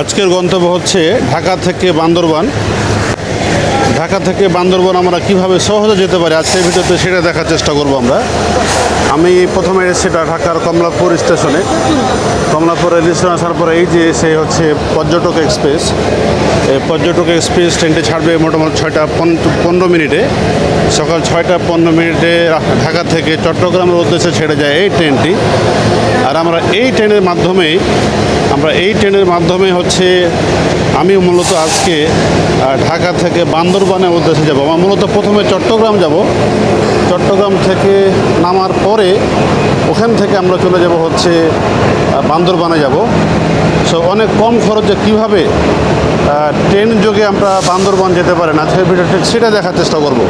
আজকের গন্তব্য হচ্ছে ঢাকা থেকে বান্দরবান। ঢাকা থেকে বান্দরবান আমরা কীভাবে সহজে যেতে পারি আজকের ভিডিওতে সেটা দেখার চেষ্টা করব আমরা। আমি প্রথমে সেটা ঢাকার কমলাপুর স্টেশনে। কমলাপুর রেল স্টেশন আসার পরে এই যে সেই হচ্ছে পর্যটক এক্সপ্রেস। এই পর্যটক এক্সপ্রেস ট্রেনটি ছাড়বে মোটামুটি ছয়টা পন- পনেরো মিনিটে। সকাল ছয়টা পনেরো মিনিটে ঢাকা থেকে চট্টগ্রামের উদ্দেশ্যে ছেড়ে যায় এই ট্রেনটি। আর আমরা এই ট্রেনের মাধ্যমে আমরা এই ট্রেনের মাধ্যমে হচ্ছে আমি মূলত আজকে ঢাকা থেকে বান্দরবানের উদ্দেশ্যে যাব। আমার মূলত প্রথমে চট্টগ্রাম যাব। চট্টগ্রাম থেকে নামার পরে ওখান থেকে আমরা চলে যাব হচ্ছে বান্দরবানে যাব। সো অনেক কম খরচে কীভাবে ট্রেন যোগে আমরা বান্দরবান যেতে পারেন আজকের ভিডিওতে সেটা দেখার চেষ্টা করব।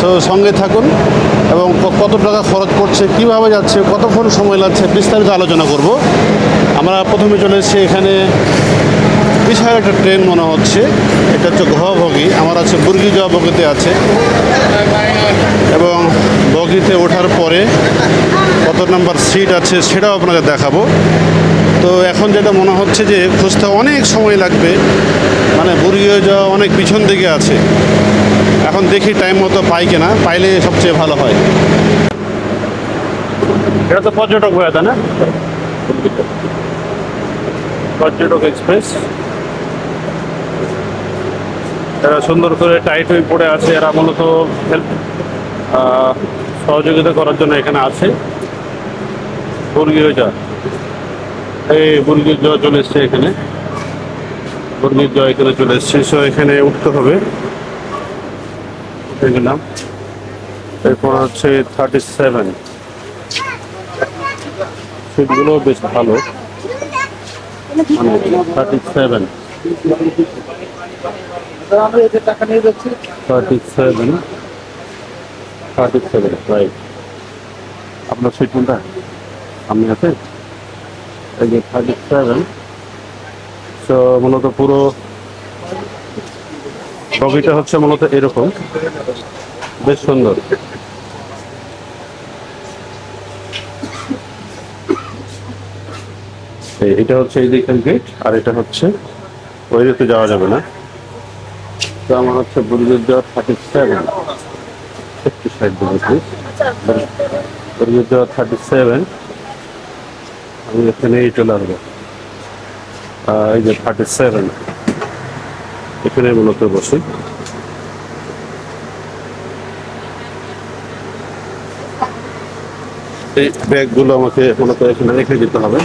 সো সঙ্গে থাকুন এবং কত টাকা খরচ পড়ছে, কীভাবে যাচ্ছে, কতক্ষণ সময় লাগছে, বিস্তারিত আলোচনা করব। আমরা প্রথমে চলে এসেছি এখানে বিশাল একটা ট্রেন মনে হচ্ছে। এটা হচ্ছে ঘবগি আমার আছে বুর্গি যাওয়া বগিতে আছে। এবং বগিতে ওঠার পরে কত নাম্বার সিট আছে, সেটাও আপনাকে দেখাবো। তো এখন যেটা মনে হচ্ছে যে খুঁজতে অনেক সময় লাগবে। মানে বুর্গিয়ে যাওয়া অনেক পিছন দিকে আছে। এখন দেখি টাইম মতো পাই কিনা। পাইলে সবচেয়ে ভালো হয়। এটা তো পর্যটক হয়ে তাই না? পর্যটক এক্সপ্রেস। এরা সুন্দর করে টাইট হয়ে পড়ে আছে। এরা মূলত হেল্প সহযোগিতা করার জন্য এখানে আছে। বর্গীয় যা এই বর্গীয় জ চলে এসছে এখানে। বর্গীয় জ এখানে চলে এসছে। সো এখানে উঠতে হবে। গেলাম এরপর হচ্ছে থার্টি সেভেন সিটগুলো বেশ ভালো। মানে থার্টি সেভেন আপনার সিট কোনটা? আপনি আছে। মূলত পুরো বগিটা হচ্ছে মূলত এরকম। বেশ সুন্দর। এটা হচ্ছে এই দিকের গেট আর এটা হচ্ছে ওই যাওয়া যাবে না। আমার হচ্ছে বুড়িদের দেওয়া থার্টি সেভেন একটু সাইড দেবো প্লিজ বুড়িদের থার্টি সেভেন আমি এখানে এই চলে আসব। এই যে থার্টি সেভেন এখানে মূলত বসি। এই ব্যাগগুলো আমাকে মূলত এখানে রেখে দিতে হবে।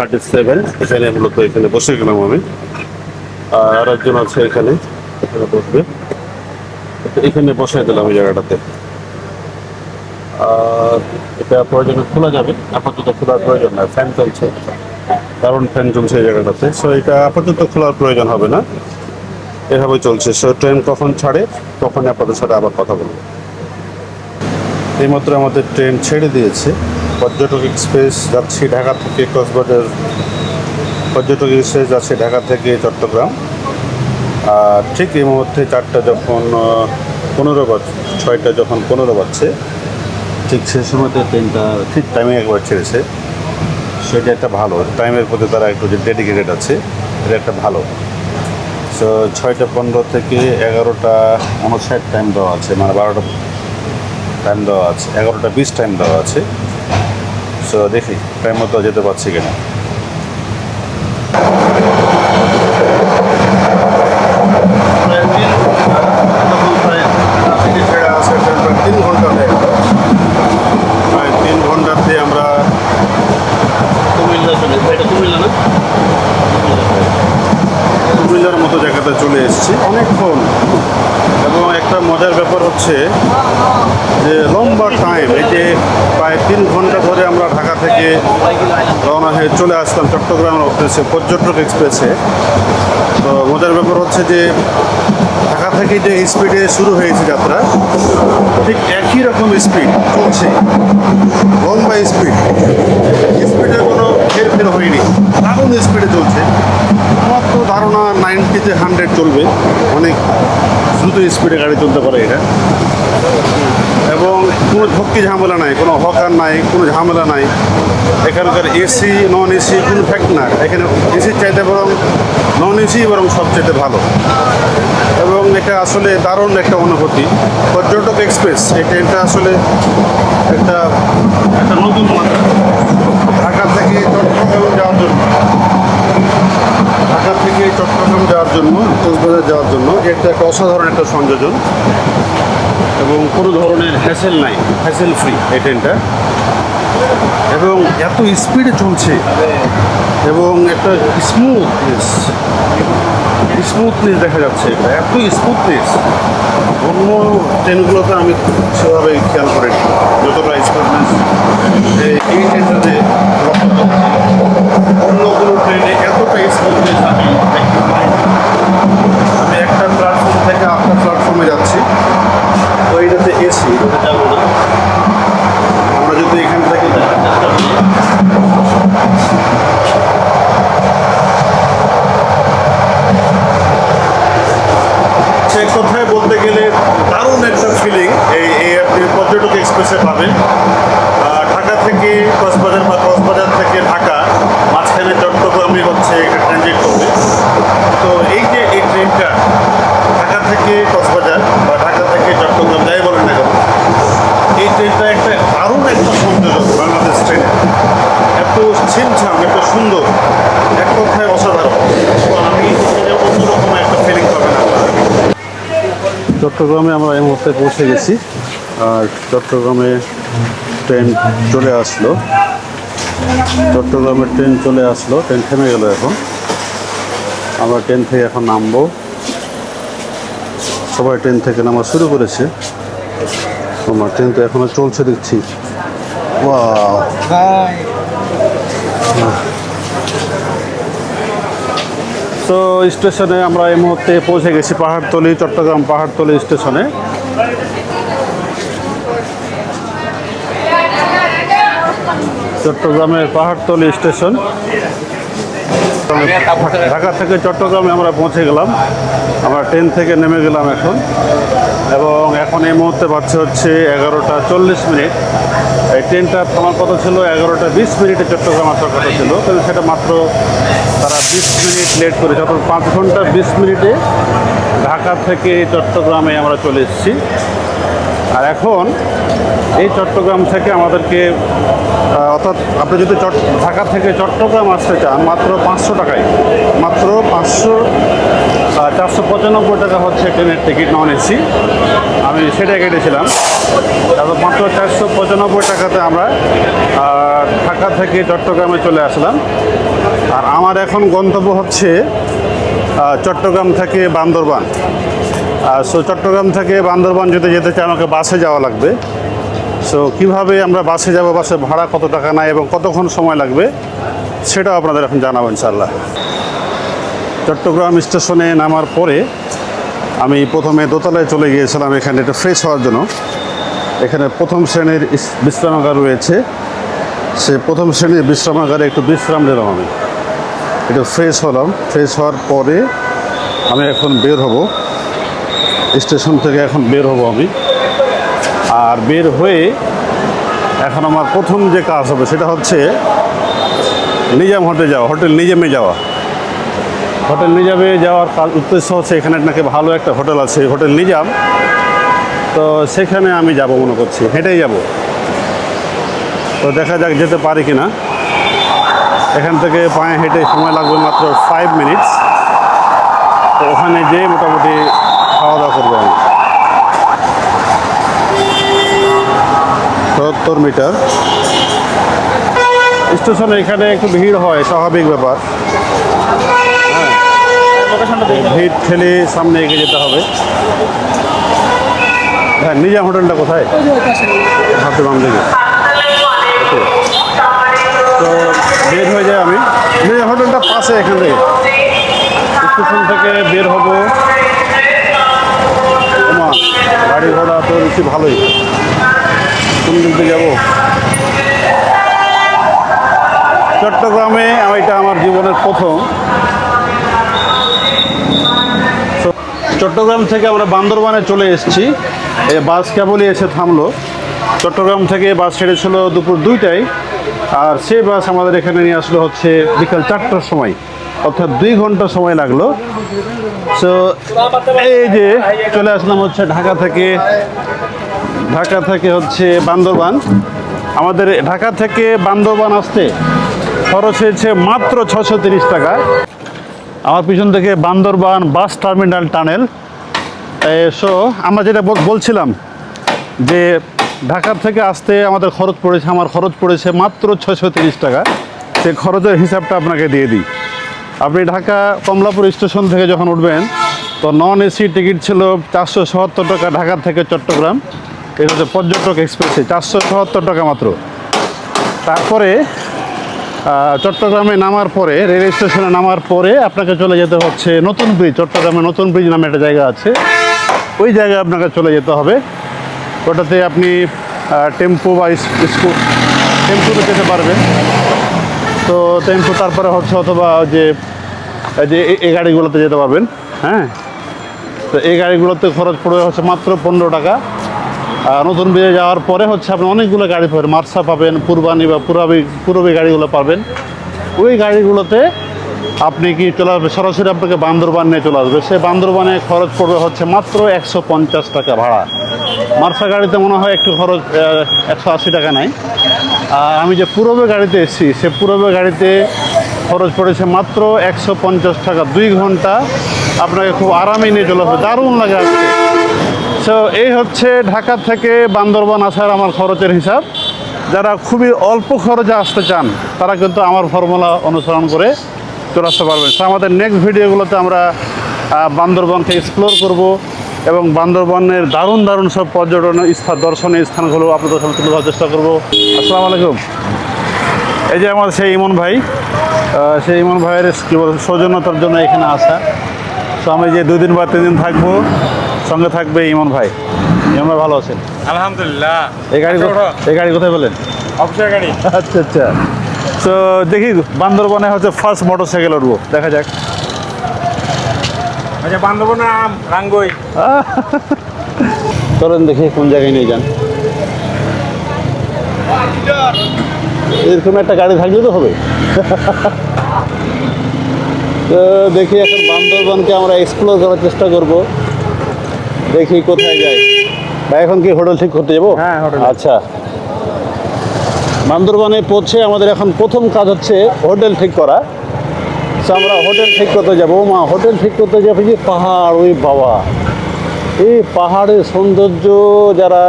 থার্টি সেভেন, এখানে মূলত এখানে বসে গেলাম আমি। আর একজন আছে এখানে বসবে। এখানে বসাই দিলাম এই জায়গাটাতে। আর এটা প্রয়োজনে খোলা যাবে, আপাতত খোলার প্রয়োজন না, ফ্যান চলছে। কারণ ফ্যান চলছে এই জায়গাটাতে। সো এটা আপাতত খোলার প্রয়োজন হবে না। এভাবে চলছে। সো ট্রেন কখন ছাড়ে তখন আপনাদের সাথে আবার কথা বলব। এইমাত্র আমাদের ট্রেন ছেড়ে দিয়েছে। পর্যটক এক্সপ্রেস যাচ্ছি ঢাকা থেকে কক্সবাজার পর্যটক এক্সপ্রেস যাচ্ছে ঢাকা থেকে চট্টগ্রাম। আর ঠিক এই মুহূর্তে চারটা যখন পনেরো বাজ, ছয়টা যখন পনেরো বাজছে, ঠিক সেই সময়তে ট্রেনটা ঠিক টাইমে একবার ছেড়েছে। সেটা একটা ভালো টাইমের প্রতি তারা একটু যে ডেডিকেটেড আছে, এটা একটা ভালো। সো ছয়টা পনেরো থেকে এগারোটা উনষাট টাইম দেওয়া আছে মানে বারোটা টাইম দেওয়া আছে, এগারোটা বিশ টাইম দেওয়া আছে। সো দেখি টাইম মতো যেতে পারছি কিনা। কুমিল্লার মতো জায়গাতে চলে এসেছি। অনেকক্ষণ। এবং একটা মজার ব্যাপার হচ্ছে যে লম্বা টাইম এই যে প্রায় তিন ঘণ্টা ধরে আমরা ঢাকা থেকে রওনা হয়ে চলে আসলাম চট্টগ্রামের উদ্দেশ্যে পর্যটক এক্সপ্রেসে তো মজার ব্যাপার হচ্ছে যে ঢাকা থেকে যে স্পিডে শুরু হয়েছে যাত্রা, ঠিক একই রকম স্পিড চলছে। লম্বা স্পিড স্পিডে কোনো হেরফের হয়নি। দারুণ স্পিডে চলছে। আমার তো ধারণা নাইনটিতে হান্ড্রেড চলবে। অনেক দ্রুত স্পিডে গাড়ি চলতে পারে এটা। কোনো ভক্তি ঝামেলা নাই, কোনো হকার নাই, কোনো ঝামেলা নাই। এখানকার এসি নন এসি কোনো ফ্যাক্ট না এখানে এসির চাইতে বরং নন এসি বরং সবচেয়ে ভালো। এবং এটা আসলে দারুণ একটা অনুভূতি। পর্যটক এক্সপ্রেস এই ট্রেনটা আসলে একটা একটা নতুন ঢাকা থেকে চট্টগ্রাম যাওয়ার জন্য। ঢাকা থেকে চট্টগ্রাম যাওয়ার জন্য কক্সবাজার যাওয়ার জন্য। এটা একটা অসাধারণ একটা সংযোজন। এবং কোনো ধরনের হ্যাসেল নাই হ্যাসেল ফ্রি এই ট্রেনটা এবং এত স্পিডে চলছে, এবং একটা স্মুথনেস স্মুথনেস দেখা যাচ্ছে এত স্মুথনেস অন্য ট্রেনগুলোতে আমি সেভাবে খেয়াল করিনি যতটা স্মুথনেস এই ট্রেনটাতে অন্য কোনো ট্রেনে এতটা স্মুথনেস আমি মাঝখানে চট্টগ্রামে হচ্ছে একটা ট্রানজিট করবে। তো এই যে এই ট্রেনটা ঢাকা থেকে কক্সবাজার বা ঢাকা থেকে চট্টগ্রাম, যাই বলেন না কেন, এই ট্রেনটা একটা দারুণ একটা সংযোজন বাংলাদেশ ট্রেনে এত ছিমছাম, এত সুন্দর, এক কথায় অসাধারণ। তো আমি অন্যরকম একটা ফিলিং পাবেন আপনারা। চট্টগ্রামে আমরা এই মুহূর্তে পৌঁছে গেছি আর চট্টগ্রামে ট্রেন চলে আসলো। চট্টগ্রামের ট্রেন চলে আসলো, ট্রেন থেমে গেল এখন। আমরা ট্রেন থেকে এখন নামবো। সবাই ট্রেন থেকে নামা শুরু করেছে। তোমার ট্রেন তো এখনও চলছে দেখছি। তো স্টেশনে আমরা এই মুহূর্তে পৌঁছে গেছি পাহাড়তলি, চট্টগ্রাম পাহাড়তলি স্টেশনে চট্টগ্রামের পাহাড়তলি স্টেশন। ঢাকা থেকে চট্টগ্রামে আমরা পৌঁছে গেলাম। আমরা ট্রেন থেকে নেমে গেলাম এখন। এবং এখন এই মুহূর্তে বাজছে হচ্ছে এগারোটা চল্লিশ মিনিট। এই ট্রেনটা থামার কথা ছিল এগারোটা বিশ মিনিটে চট্টগ্রাম আসার কথা ছিল। কিন্তু সেটা মাত্র তারা বিশ মিনিট লেট করেছে অর্থাৎ পাঁচ ঘণ্টা বিশ মিনিটে ঢাকা থেকে চট্টগ্রামে আমরা চলে এসেছি। আর এখন এই চট্টগ্রাম থেকে আমাদেরকে অর্থাৎ আপনি যদি চট, ঢাকা থেকে চট্টগ্রাম আসতে চান, মাত্র পাঁচশো টাকায়, মাত্র পাঁচশো চারশো পঁচানব্বই টাকা হচ্ছে ট্রেনের টিকিট নন এসি। আমি সেটা কেটেছিলাম। তারপর মাত্র চারশো পঁচানব্বই টাকাতে আমরা ঢাকা থেকে চট্টগ্রামে চলে আসলাম। আর আমার এখন গন্তব্য হচ্ছে চট্টগ্রাম থেকে বান্দরবান। সো চট্টগ্রাম থেকে বান্দরবান যদি যেতে চাই আমাকে বাসে যাওয়া লাগবে। সো কীভাবে আমরা বাসে যাব, বাসে ভাড়া কত টাকা নেয় এবং কতক্ষণ সময় লাগবে, সেটাও আপনাদের এখন জানাব ইনশাল্লাহ চট্টগ্রাম স্টেশনে নামার পরে আমি প্রথমে দোতলায় চলে গিয়েছিলাম, এখানে একটু ফ্রেশ হওয়ার জন্য। এখানে প্রথম শ্রেণির বিশ্রামাগার রয়েছে। সে প্রথম শ্রেণির বিশ্রামাগারে একটু বিশ্রাম নিলাম আমি। একটু ফ্রেশ হলাম। ফ্রেশ হওয়ার পরে আমি এখন বের হব। স্টেশন থেকে এখন বের হব আমি। আর বের হয়ে এখন আমার প্রথম যে কাজ হবে সেটা হচ্ছে নিজাম হোটেল যাওয়া, হোটেল নিজামে যাওয়া। হোটেল নিজামে যাওয়ার কাজ উদ্দেশ্য হচ্ছে এখানে নাকি ভালো একটা হোটেল আছে, হোটেল নিজাম। তো সেখানে আমি যাব মনে করছি, হেঁটেই যাব। তো দেখা যাক যেতে পারি কি না এখান থেকে পায়ে হেঁটে সময় লাগবে মাত্র ফাইভ মিনিটস তো ওখানে যেয়ে মোটামুটি খাওয়া দাওয়া করব আমি। সত্তর মিটার। স্টেশনে এখানে একটু ভিড় হয় স্বাভাবিক ব্যাপার। হ্যাঁ ভিড় ঠেলে সামনে এগিয়ে যেতে হবে। হ্যাঁ নিজাম হোটেলটা কোথায়? হাতে বাম দিকে তো বের হয়ে যায় আমি। নিজাম হোটেলটা পাশে এখান থেকে। স্টেশন থেকে বের হব। ওমা গাড়ি ঘোড়া তো বেশি ভালোই। কোন দিক যাব? চট্টগ্রামে এটা আমার জীবনের প্রথম। চট্টগ্রাম থেকে আমরা বান্দরবানে চলে এসেছি। বাস কেবলই এসে থামলো। চট্টগ্রাম থেকে বাস ছেড়েছিল দুপুর দুইটায়। আর সে বাস আমাদের এখানে নিয়ে আসলো হচ্ছে বিকাল চারটার সময়। অর্থাৎ দুই ঘণ্টা সময় লাগল। সো এই যে চলে আসলাম হচ্ছে ঢাকা থেকে ঢাকা থেকে হচ্ছে বান্দরবান। আমাদের ঢাকা থেকে বান্দরবান আসতে খরচ হয়েছে মাত্র ছশো তিরিশ টাকা। আমার পিছন থেকে Bandarban bus terminal tunnel. So আমরা যেটা বলছিলাম যে ঢাকা থেকে আসতে আমাদের খরচ পড়েছে, আমার খরচ পড়েছে মাত্র ছশো তিরিশ টাকা। সে খরচের হিসাবটা আপনাকে দিয়ে দিই। আপনি ঢাকা কমলাপুর স্টেশন থেকে যখন উঠবেন, তো নন এসি টিকিট ছিল চারশো সত্তর টাকা ঢাকা থেকে চট্টগ্রাম। এটা হচ্ছে পর্যটক এক্সপ্রেসে চারশো সত্তর টাকা মাত্র। তারপরে চট্টগ্রামে নামার পরে, রেল স্টেশনে নামার পরে আপনাকে চলে যেতে হচ্ছে নতুন ব্রিজ, চট্টগ্রামে নতুন ব্রিজ নামে একটা জায়গা আছে। ওই জায়গায় আপনাকে চলে যেতে হবে। ওটাতে আপনি টেম্পো বা স্কুল টেম্পুতে যেতে পারবেন। তো টেম্পো তারপরে হচ্ছে অথবা যে যে এই- গাড়িগুলোতে যেতে পারবেন হ্যাঁ? তো এই গাড়িগুলোতে খরচ পড়বে হচ্ছে মাত্র পনেরো টাকা। নতুন ব্রিজে যাওয়ার পরে হচ্ছে আপনি অনেকগুলো গাড়ি পাবেন, মার্সা পাবেন পূর্বানি বা পুরাবি, পুরবি গাড়িগুলো পাবেন। ওই গাড়িগুলোতে আপনি কি চলে আসবে? সরাসরি আপনাকে বান্দরবান নিয়ে চলে আসবে। সে বান্দরবানে খরচ পড়বে হচ্ছে মাত্র একশো পঞ্চাশ টাকা ভাড়া। মার্সা গাড়িতে মনে হয় একটু খরচ একশো আশি টাকা নাই। আর আমি যে পুরবে গাড়িতে এসেছি, সে পুরবে গাড়িতে খরচ পড়েছে মাত্র একশো পঞ্চাশ টাকা, দুই ঘণ্টা। আপনাকে খুব আরামে নিয়ে চলে আসবে, দারুণ লাগে আসতে। সো এই হচ্ছে ঢাকা থেকে বান্দরবান আসার আমার খরচের হিসাব। যারা খুবই অল্প খরচে আসতে চান, তারা কিন্তু আমার ফর্মুলা অনুসরণ করে চলে আসতে পারবেন। সো আমাদের নেক্সট ভিডিওগুলোতে আমরা বান্দরবানকে এক্সপ্লোর করব। এবং বান্দরবনের দারুণ দারুণ সব পর্যটন স্থান দর্শনীয় স্থানগুলো আপনাদের সামনে তুলে ধরার চেষ্টা করব। আসসালামু আলাইকুম। এই যে আমার সেই ইমন ভাই সেই ইমন ভাইয়ের কী বলব সৌজন্যতার জন্য এখানে আসা। তো আমি যে দুদিন বা তিন দিন থাকব সঙ্গে থাকবে ইমন ভাই। ইমন ভাই ভালো আছেন? আলহামদুলিল্লাহ। এই গাড়ি এই গাড়ি কোথায় বলেন অফিসের গাড়ি। আচ্ছা আচ্ছা। তো দেখি বান্দরবনে হচ্ছে ফার্স্ট মোটর সাইকেল উঠবো। দেখা যাক। আচ্ছা বান্ধব নাম রাঙ্গই। চলেন দেখি কোন জায়গায় নিয়ে যান। এরকম একটা গাড়ি থাকলে তো হবে। তো দেখি এখন বান্দরবানকে আমরা এক্সপ্লোর করার চেষ্টা করব। দেখি কোথায় যাই ভাই এখন কি হোটেল ঠিক করতে যাব? হ্যাঁ, হোটেল। আচ্ছা। বান্দরবানে পৌঁছে আমাদের এখন প্রথম কাজ হচ্ছে হোটেল ঠিক করা। তো আমরা হোটেল ঠিক করতে যাব। মা হোটেল ঠিক করতে যাব যে পাহাড় ওই বাবা। এই পাহাড়ের সৌন্দর্য যারা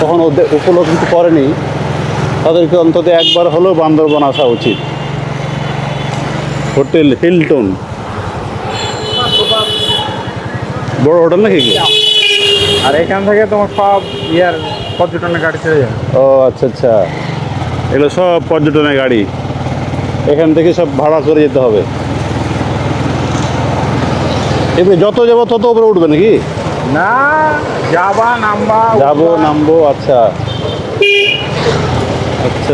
কখনো উপলব্ধি করেনি তাদেরকে অন্তত একবার হলেও বান্দরবন আসা উচিত। Hotel Hilton. বড় হোটেল নাকি? কি? আর এখান থেকে তোমার সব ইয়ার পর্যটনের গাড়ি ছেড়ে যাবে ও আচ্ছা আচ্ছা। এগুলো সব পর্যটনের গাড়ি। এখান থেকে সব ভাড়া করে যেতে হবে। এবারে যত যাব তত উপরে উঠবে নাকি? না যাবা নামবা যাব নামবো আচ্ছা। আচ্ছা।